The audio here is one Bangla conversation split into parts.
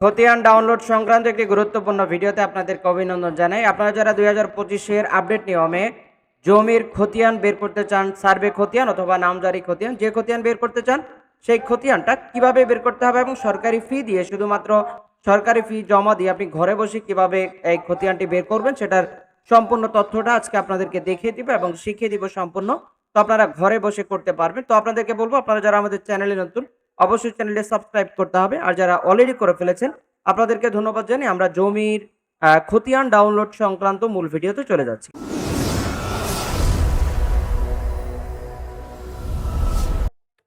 খতিয়ান ডাউনলোড সংক্রান্ত একটি গুরুত্বপূর্ণ ভিডিওতে আপনাদেরকে অভিনন্দন জানাই। আপনারা যারা দুই হাজার পঁচিশের আপডেট নিয়মে জমির খতিয়ান বের করতে চান, সার্ভে খতিয়ান অথবা নামজারি খতিয়ান, যে খতিয়ান বের করতে চান, সেই খতিয়ানটা কীভাবে বের করতে হবে এবং সরকারি ফি দিয়ে, শুধুমাত্র সরকারি ফি জমা দিয়ে আপনি ঘরে বসে কীভাবে এই খতিয়ানটি বের করবেন, সেটার সম্পূর্ণ তথ্যটা আজকে আপনাদেরকে দেখিয়ে দিব এবং শিখিয়ে দিব সম্পূর্ণ। তো আপনারা ঘরে বসে করতে পারবেন। তো আপনাদেরকে বলব, আপনারা যারা আমাদের চ্যানেলে নতুন অবশ্যই চ্যানেলটি সাবস্ক্রাইব করতে হবে। আর যারা অলরেডি করে ফেলেছেন, আপনাদেরকে ধন্যবাদ জানিয়ে আমরা জমির খতিয়ান ডাউনলোড সংক্রান্ত মূল ভিডিওতে চলে যাচ্ছি।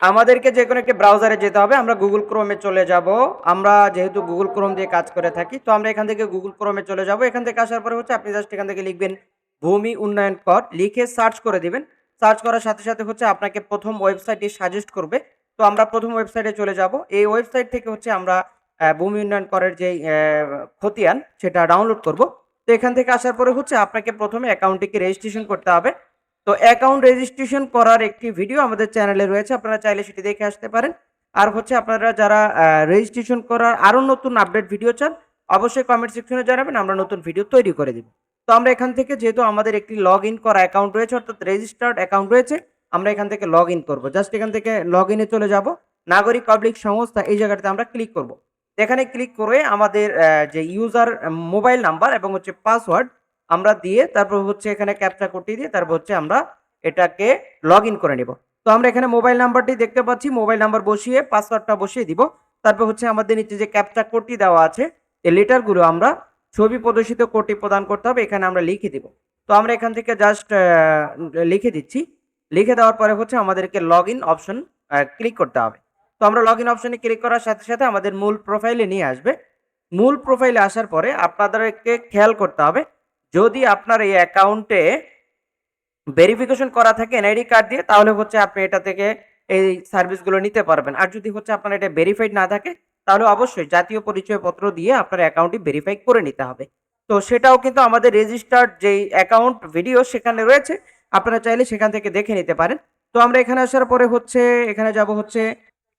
আমাদেরকে যে কোনো একটি ব্রাউজারে যেতে হবে। আমরা গুগল ক্রোমে চলে যাব। আমরা যেহেতু গুগল ক্রোম দিয়ে কাজ করে থাকি, তো আমরা এখান থেকে গুগল ক্রোমে চলে যাব। এখান থেকে আসার পরে হচ্ছে আপনি জাস্ট এখান থেকে লিখবেন ভূমি উন্নয়ন কর। লিখে সার্চ করে দিবেন। সার্চ করার সাথে সাথে হচ্ছে আপনাকে প্রথম ওয়েবসাইটটি সাজেস্ট করবে। তো আমরা প্রথম ওয়েবসাইটে চলে যাব। এই ওয়েবসাইট থেকে হচ্ছে আমরা ভূমি উন্নয়ন করের যে খতিয়ান, সেটা ডাউনলোড করব। তো এখান থেকে আসার পরে হচ্ছে আপনাকে প্রথমে অ্যাকাউন্টটিকে রেজিস্ট্রেশন করতে হবে। তো অ্যাকাউন্ট রেজিস্ট্রেশন করার একটি ভিডিও আমাদের চ্যানেলে রয়েছে, আপনারা চাইলে সেটি দেখে আসতে পারেন। আর হচ্ছে আপনারা যারা রেজিস্ট্রেশন করার আরও নতুন আপডেট ভিডিও চান, অবশ্যই কমেন্ট সেকশনে জানাবেন, আমরা নতুন ভিডিও তৈরি করে দিব। তো আমরা এখান থেকে যেহেতু আমাদের একটি লগ ইন করা অ্যাকাউন্ট রয়েছে, অর্থাৎ রেজিস্টার্ড অ্যাকাউন্ট রয়েছে আমরা এখান থেকে লগ ইন করব। জাস্ট এখান থেকে লগ ইনে চলে যাব। নাগরিক পাবলিক সংস্থা এই জায়গাটাতে আমরা ক্লিক করব। এখানে ক্লিক করে আমাদের যে ইউজার মোবাইল নাম্বার এবং হচ্ছে পাসওয়ার্ড আমরা দিয়ে তারপর হচ্ছে এখানে ক্যাপচা কোডটি দিয়ে তারপর হচ্ছে আমরা এটাকে লগ ইন করে নিব। তো আমরা এখানে মোবাইল নাম্বারটি দেখতে পাচ্ছি। মোবাইল নাম্বার বসিয়ে পাসওয়ার্ডটা বসিয়ে দিব। তারপর হচ্ছে আমাদের নিচে যে ক্যাপচা কোডটি দেওয়া আছে, এই লেটারগুলো আমরা ছবি প্রদর্শিত কোডটি প্রদান করতে হবে। এখানে আমরা লিখে দিব। তো আমরা এখান থেকে জাস্ট লিখে দিচ্ছি। লিখে দেওয়ার পরে হচ্ছে আমাদেরকে লগ ইন অপশন ক্লিক করতে হবে। তো আমরা লগ ইন অপশনে ক্লিক করার সাথে সাথে আমাদের মূল প্রোফাইলে নিয়ে আসবে। মূল প্রোফাইলে আসার পরে আপনাদেরকে খেয়াল করতে হবে, যদি আপনার এই অ্যাকাউন্টে ভেরিফিকেশন করা থাকে এনআইডি কার্ড দিয়ে, তাহলে হচ্ছে আপনি এটা থেকে এই সার্ভিসগুলো নিতে পারবেন। আর যদি হচ্ছে আপনার এটা ভেরিফাইড না থাকে, তাহলে অবশ্যই জাতীয় পরিচয়পত্র দিয়ে আপনার অ্যাকাউন্টটি ভেরিফাই করে নিতে হবে। তো সেটাও কিন্তু আমাদের রেজিস্টার্ড যেই অ্যাকাউন্ট ভিডিও সেখানে রয়েছে আপনারা চাইলে সেখান থেকে দেখে নিতে পারেন। তো আমরা এখানে আসার পরে হচ্ছে, এখানে যাব হচ্ছে,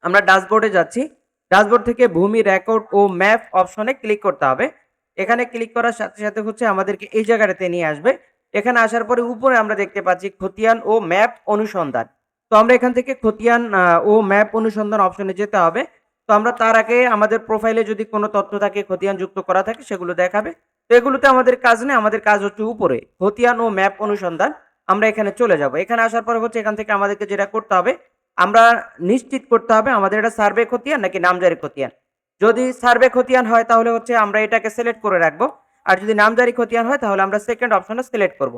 আমরা ড্যাশবোর্ডে যাচ্ছি। ড্যাশবোর্ড থেকে ভূমি রেকর্ড ও ম্যাপ অপশনে ক্লিক করতে হবে। এখানে ক্লিক করার সাথে সাথে হচ্ছে আমাদেরকে এই জায়গাটাতে নিয়ে আসবে। এখানে আসার পরে উপরে আমরা দেখতে পাচ্ছি খতিয়ান ও ম্যাপ অনুসন্ধান। তো আমরা এখান থেকে খতিয়ান ও ম্যাপ অনুসন্ধান অপশনে যেতে হবে। তো আমরা তার আগে আমাদের প্রোফাইলে যদি কোনো তথ্য থাকে, খতিয়ান যুক্ত করা থাকে, সেগুলো দেখাবে। তো এগুলোতে আমাদের কাজ নেই, আমাদের কাজ হচ্ছে উপরে। খতিয়ান ও ম্যাপ অনুসন্ধান। আমরা এখানে চলে যাব। এখানে আসার পর হচ্ছে এখান থেকে আমাদেরকে যেটা করতে হবে, আমরা নিশ্চিত করতে হবে আমাদের এটা সার্ভে খতিয়ান নাকি নামজারি খতিয়ান। যদি সার্ভে খতিয়ান হয় তাহলে হচ্ছে আমরা এটাকে সিলেক্ট করে রাখব। আর যদি নামজারি খতিয়ান হয় তাহলে আমরা সেকেন্ড অপশনটা সিলেক্ট করব।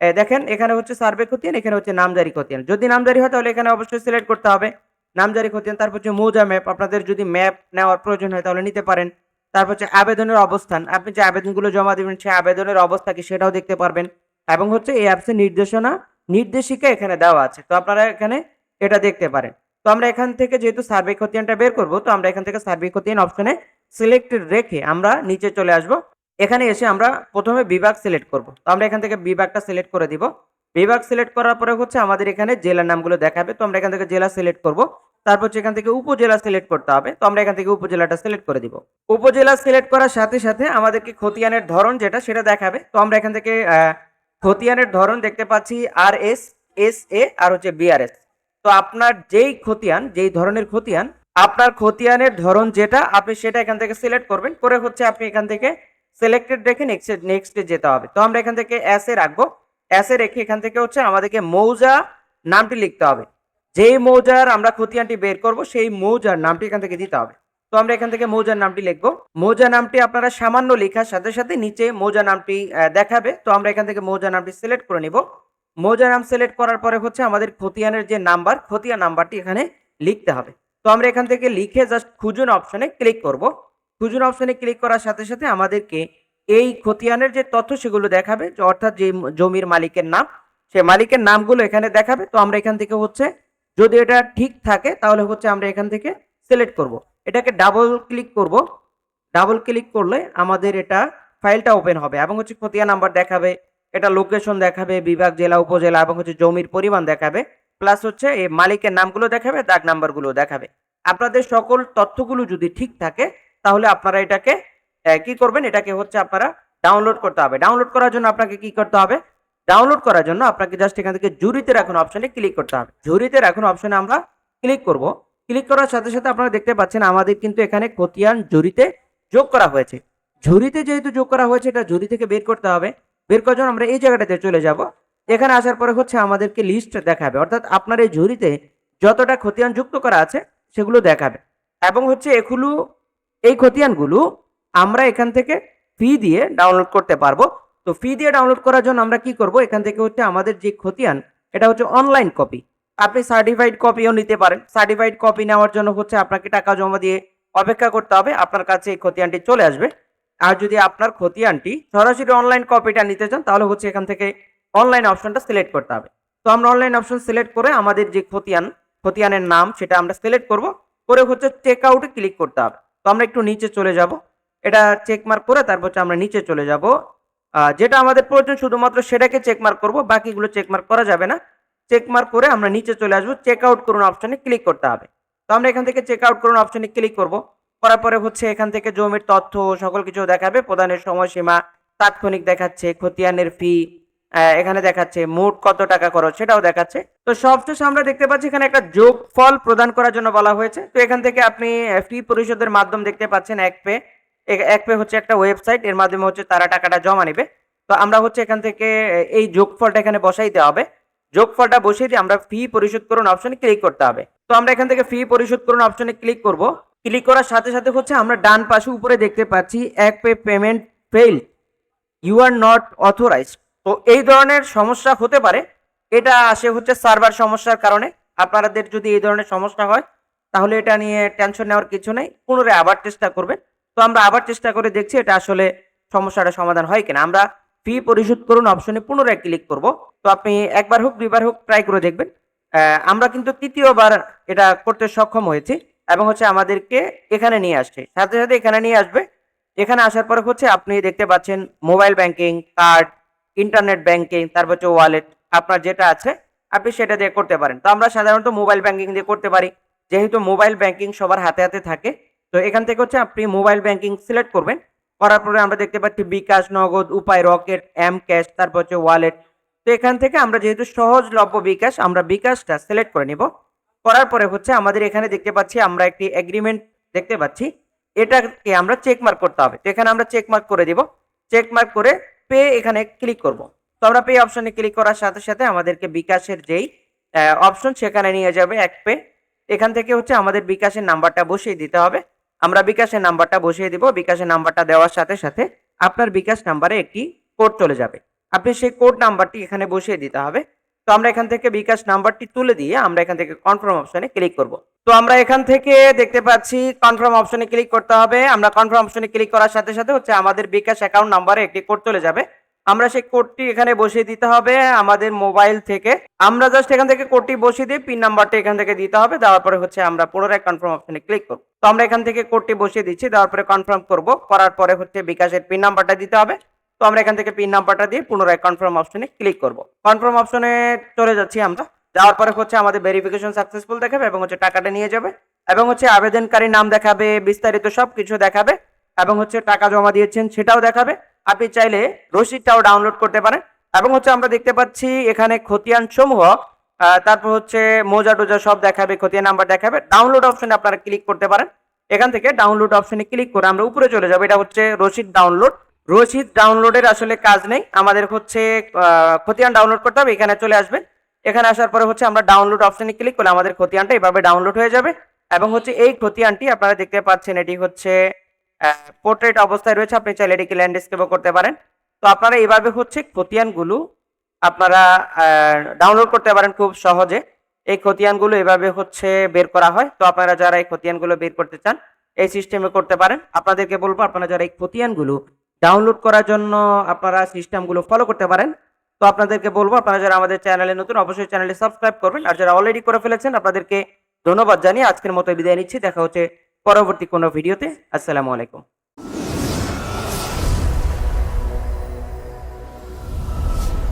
দেখেন এখানে হচ্ছে সার্ভে খতিয়ান, এখানে হচ্ছে নামজারি খতিয়ান। যদি নামজারি হয় তাহলে এখানে অবশ্যই সিলেক্ট করতে হবে। নামজারি খতিয়ান, তারপর হচ্ছে মৌজা ম্যাপ। আপনাদের যদি ম্যাপ নেওয়ার প্রয়োজন হয় তাহলে নিতে পারেন। তারপর হচ্ছে আবেদনের অবস্থান। আপনি যে আবেদনগুলো জমা দেবেন, সেই আবেদনের অবস্থা কি সেটাও দেখতে পারবেন। এবং হচ্ছে এই অ্যাপসের নির্দেশনা, নির্দেশিকা এখানে দেওয়া আছে। তো আপনারা এখানে এটা দেখতে পারেন। তো আমরা এখান থেকে যেহেতু সার্ভে খতিয়ানটা বের করব, তো আমরা এখান থেকে সার্ভে খতিয়ান অপশনে সিলেক্টেড রেখে আমরা নিচে চলে আসব। এখানে এসে আমরা প্রথমে বিভাগ সিলেক্ট করব। তো আমরা এখান থেকে বিভাগটা সিলেক্ট করে দিব। বিভাগ সিলেক্ট করার পরে হচ্ছে আমাদের এখানে জেলার নামগুলো দেখাবে। তো আমরা এখান থেকে জেলা সিলেক্ট করব। তারপর হচ্ছে এখান থেকে উপজেলা সিলেক্ট করতে হবে। তো আমরা এখান থেকে উপজেলাটা সিলেক্ট করে দিব। উপজেলা সিলেক্ট করার সাথে সাথে আমাদেরকে খতিয়ানের ধরন যেটা সেটা দেখাবে। তো আমরা এখান থেকে খতিয়ানের ধরন দেখতে পাচ্ছি আর এস এস এ আর হচ্ছে বিআরএস। তো আপনার যেই খতিয়ান, যেই ধরনের খতিয়ান, আপনার খতিয়ানের ধরন যেটা, আপনি সেটা এখান থেকে সিলেক্ট করবেন। করে হচ্ছে আপনি এখান থেকে সিলেক্টেড রেখে নেক্সট নেক্সটে যেতে হবে। তো আমরা এখান থেকে এস এ রাখব। এস এ রেখে এখান থেকে হচ্ছে আমাদেরকে মৌজা নামটি লিখতে হবে। যেই মৌজার আমরা খতিয়ানটি বের করব, সেই মৌজার নামটি এখান থেকে দিতে হবে। তো আমরা এখান থেকে মৌজার নামটি লিখব। মৌজা নামটি আপনারা সামান্য লেখার সাথে সাথে নিচে মৌজা নামটি দেখাবে। তো আমরা এখান থেকে মৌজা নামটি সিলেক্ট করে নিব। মৌজা নাম সিলেক্ট করার পরে হচ্ছে আমাদের খতিয়ানের যে নাম্বার খতিয়া নাম্বারটি এখানে লিখতে হবে। তো আমরা এখান থেকে লিখে জাস্ট খুঁজুন অপশনে ক্লিক করব। খুঁজুন অপশনে ক্লিক করার সাথে সাথে আমাদেরকে এই খতিয়ানের যে তথ্য সেগুলো দেখাবে অর্থাৎ যে জমির মালিকের নাম, সে মালিকের নামগুলো এখানে দেখাবে। তো আমরা এখান থেকে হচ্ছে যদি এটা ঠিক থাকে, তাহলে হচ্ছে আমরা এখান থেকে সিলেক্ট করব। এটাকে ডাবল ক্লিক করব। ডাবল ক্লিক করলে আমাদের এটা ফাইলটা ওপেন হবে এবং হচ্ছে খতিয়া নাম্বার দেখাবে, এটা লোকেশন দেখাবে, বিভাগ, জেলা, উপজেলা এবং হচ্ছে জমির পরিমাণ দেখাবে প্লাস হচ্ছে এই মালিকের নামগুলো দেখাবে দাগ নাম্বারগুলো দেখাবে। আপনাদের সকল তথ্যগুলো যদি ঠিক থাকে, তাহলে আপনারা এটাকে কি করবেন? এটাকে হচ্ছে আপনারা ডাউনলোড করতে হবে। ডাউনলোড করার জন্য আপনাকে কি করতে হবে? ডাউনলোড করার জন্য আপনাকে জাস্ট এখান থেকে জুরিতে রাখুন অপশনে ক্লিক করতে হবে। জুরিতে রাখুন অপশনে আমরা ক্লিক করব। ক্লিক করার সাথে সাথে আপনারা দেখতে পাচ্ছেন আমাদের কিন্তু এখানে খতিয়ান জুরিতে যোগ করা হয়েছে। ঝুড়িতে যেহেতু যোগ করা হয়েছে, এটা ঝুড়ি থেকে বের করতে হবে। বের করার জন্য আমরা এই জায়গাটাতে চলে যাব। এখানে আসার পরে হচ্ছে আমাদেরকে লিস্ট দেখাবে। অর্থাৎ আপনার এই ঝুড়িতে যতটা খতিয়ান যুক্ত করা আছে, সেগুলো দেখাবে। এবং হচ্ছে এগুলো, এই খতিয়ানগুলো আমরা এখান থেকে ফি দিয়ে ডাউনলোড করতে পারব। তো ফি দিয়ে ডাউনলোড করার জন্য আমরা কি করব? এখান থেকে হচ্ছে আমাদের যে খতিয়ান, এটা হচ্ছে অনলাইন কপি আপনি সার্টিফাইড কপিও নিতে পারেন। সার্টিফাইড কপি নেওয়ার জন্য হচ্ছে আপনাকে টাকা জমা দিয়ে অপেক্ষা করতে হবে। আপনার কাছে এই খতিয়ানটি চলে আসবে। আর যদি আপনার খতিয়ানটি সরাসরি অনলাইন কপিটা নিতে চান, তাহলে হচ্ছে এখান থেকে অনলাইন অপশনটা সিলেক্ট করতে হবে। তো আমরা অনলাইন অপশন সিলেক্ট করে আমাদের যে খতিয়ান খতিয়ানের নাম সেটা আমরা সিলেক্ট করব। করে হচ্ছে চেক আউটে ক্লিক করতে হবে। তো আমরা একটু নিচে চলে যাব। এটা চেক মার্ক করে তারপর হচ্ছে আমরা নিচে চলে যাব। যেটা আমাদের প্রয়োজন, শুধুমাত্র সেটাকে চেক মার্ক করব, বাকিগুলো চেক মার্ক করা যাবে না। চেক মার্ক করে আমরা নিচে চলে আসব। চেক আউট করুন অপশনে ক্লিক করতে হবে। তো আমরা এখান থেকে চেক আউট করুন অপশনে ক্লিক করব। করার পরে হচ্ছে এখান থেকে জমির তথ্য, সকল কিছু দেখাবে। প্রদানের সময়সীমা, তাৎক্ষণিক দেখাচ্ছে, খতিয়ানের ফি এখানে দেখাচ্ছে মোট কত টাকা খরচ, সেটাও দেখাচ্ছে। তো সবশেষে আমরা দেখতে পাচ্ছি, এখানে একটা যোগফল প্রদান করার জন্য বলা হয়েছে। তো এখান থেকে আপনি ফি পরিশোধের মাধ্যম দেখতে পাচ্ছেন এক পে এক পে হচ্ছে একটা ওয়েবসাইট এর মাধ্যমে হচ্ছে তারা টাকাটা জমা নেবে। তো আমরা হচ্ছে এখান থেকে এই যোগফলটা এখানে বসাইতে হবে। যোগফলটা বসিয়ে দিয়ে আমরা ফি পরিশোধ করুন অপশনে ক্লিক করতে হবে। তো আমরা এখান থেকে ফি পরিশোধ করুন অপশনে ক্লিক করব। ক্লিক করার সাথে সাথে হচ্ছে আমরা ডান পাশে উপরে দেখতে পাচ্ছি, এক pay payment fail you are not authorized তো এই ধরনের সমস্যা হতে পারে। এটা আসে হচ্ছে সার্ভার সমস্যার কারণে। আপনাদের যদি এই ধরনের সমস্যা হয়, তাহলে এটা নিয়ে টেনশন নেওয়ার কিছু নেই। পুনরায় আবার চেষ্টা করবেন। তো আমরা আবার চেষ্টা করে দেখছি এটা আসলে সমস্যাটা সমাধান হয় কিনা। আমরা ফি পরিশোধ করুন অপশনে পুনরায় ক্লিক করব। তো আপনি একবার হোক, দুইবার হোক ট্রাই করে দেখবেন। আমরা কিন্তু তৃতীয়বার এটা করতে সক্ষম হয়েছি এবং হচ্ছে আমাদেরকে এখানে নিয়ে আসছে। সাথে সাথে এখানে নিয়ে আসবে। এখানে আসার পরে হচ্ছে আপনি দেখতে পাচ্ছেন mobile banking card internet banking তারপর হচ্ছে ওয়ালেট আপনার যেটা আছে, আপনি সেটা দিয়ে করতে পারেন। তো আমরা সাধারণত মোবাইল ব্যাংকিং দিয়ে করতে পারি। যেহেতু মোবাইল ব্যাংকিং সবার হাতে হাতে থাকে, তো এখান থেকে হচ্ছে আপনি মোবাইল ব্যাংকিং সিলেক্ট করবেন। করার পরে আমরা দেখতে পাচ্ছি বিকাশ, নগদ, উপায়, রকেট, এম, ক্যাশ, তারপর হচ্ছে ওয়ালেট। তো এখান থেকে আমরা যেহেতু সহজলভ্য বিকাশ, আমরা বিকাশটা সিলেক্ট করে নিব। করার পরে হচ্ছে আমাদের এখানে দেখতে পাচ্ছি আমরা একটি এগ্রিমেন্ট দেখতে পাচ্ছি। এটাকে আমরা চেক মার্ক করতে হবে। তো এখানে আমরা চেক মার্ক করে দিব। চেক মার্ক করে পে এখানে ক্লিক করব। তো আমরা পে অপশনে ক্লিক করার সাথে সাথে আমাদেরকে বিকাশের যেই অপশন সেখানে নিয়ে যাবে এক পে এখান থেকে হচ্ছে আমাদের বিকাশের নাম্বারটা বসিয়ে দিতে হবে। আমরা বিকাশের নাম্বারটা বসিয়ে দিব। বিকাশের নাম্বারটা দেওয়ার সাথে সাথে আপনার বিকাশ নাম্বারে একটি কোড চলে যাবে। আপনি সেই কোড নাম্বারটি এখানে বসিয়ে দিতে হবে। তো আমরা এখান থেকে বিকাশ নাম্বারটি তুলে দিয়ে আমরা এখান থেকে কনফার্ম অপশনে ক্লিক করব। তো আমরা এখান থেকে দেখতে পাচ্ছি কনফার্ম অপশনে ক্লিক করতে হবে। আমরা কনফার্ম অপশনে ক্লিক করার সাথে সাথে হচ্ছে আমাদের বিকাশ অ্যাকাউন্ট নাম্বারে একটি কোড চলে যাবে। আমরা সেই কোডটি এখানে বসিয়ে দিতে হবে আমাদের মোবাইল থেকে। আমরা জাস্ট এখান থেকে কোডটি বসিয়ে দিয়ে পিন নাম্বারটা এখান থেকে দিতে হবে, দেওয়ার পরে হচ্ছে আমরা পুনরায় কনফার্ম অপশনে ক্লিক করব। তো আমরা এখান থেকে কোডটি বসিয়ে দিচ্ছি, দেওয়ার পরে কনফার্ম করব, করার পরে হচ্ছে বিকাশের পিন নাম্বারটা দিতে হবে। তো আমরা এখান থেকে পিন নাম্বারটা দিয়ে পুনরায় কনফার্ম অপশনে ক্লিক করব। কনফার্ম অপশনে চলে যাচ্ছি আমরা। যাওয়ার পরে হচ্ছে আমাদের ভেরিফিকেশন সাকসেসফুল দেখাবে এবং হচ্ছে টাকাটা নিয়ে যাবে এবং হচ্ছে আবেদনকারী নাম দেখাবে, বিস্তারিত সব কিছু দেখাবে এবং হচ্ছে টাকা জমা দিয়েছেন সেটাও দেখাবে। আপনি চাইলে রসিদটাও ডাউনলোড করতে পারেন। এবং হচ্ছে আমরা দেখতে পাচ্ছি এখানে খতিয়ান সমূহ তারপর হচ্ছে মোজা টোজা সব দেখাবে, খতিয়ান নাম্বার দেখাবে। ডাউনলোড অপশনে আপনারা ক্লিক করতে পারেন। এখান থেকে ডাউনলোড অপশনে ক্লিক করে আমরা উপরে চলে যাব। এটা হচ্ছে রসিদ ডাউনলোড রসিদ ডাউনলোডের আসলে কাজ নেই। আমাদের হচ্ছে খতিয়ান ডাউনলোড করতে হবে, এখানে চলে আসবেন। এখানে আসার পরে হচ্ছে আমরা ডাউনলোড অপশনে ক্লিক করলে আমাদের খতিয়ানটা এভাবে ডাউনলোড হয়ে যাবে। এবং হচ্ছে এই খতিয়ানটি আপনারা দেখতে পাচ্ছেন, এটি হচ্ছে পোর্ট্রেট অবস্থায় রয়েছে, আপনি চাইলে এটিকে ল্যান্ডস্কেপও করতে পারেন। তো আপনারা এইভাবে হচ্ছে খতিয়ানগুলো আপনারা ডাউনলোড করতে পারেন খুব সহজে। এই খতিয়ানগুলো এভাবে হচ্ছে বের করা হয়। তো আপনারা যারা এই খতিয়ানগুলো বের করতে চান, এই সিস্টেমে করতে পারেন। আপনাদেরকে বলব, আপনারা যারা এই খতিয়ানগুলো ডাউনলোড করার জন্য আপনারা সিস্টেমগুলো ফলো করতে পারেন, তো আপনাদেরকে বলব, আপনারা যারা আমাদের চ্যানেলে নতুন, অবশ্যই চ্যানেলে সাবস্ক্রাইব করবেন। আর যারা অলরেডি করে ফেলেছেন, আপনাদেরকে ধন্যবাদ জানিয়ে আজকের মতো বিদায় নিচ্ছি। দেখা হচ্ছে পরবর্তী কোনো ভিডিওতে আসসালামু আলাইকুম।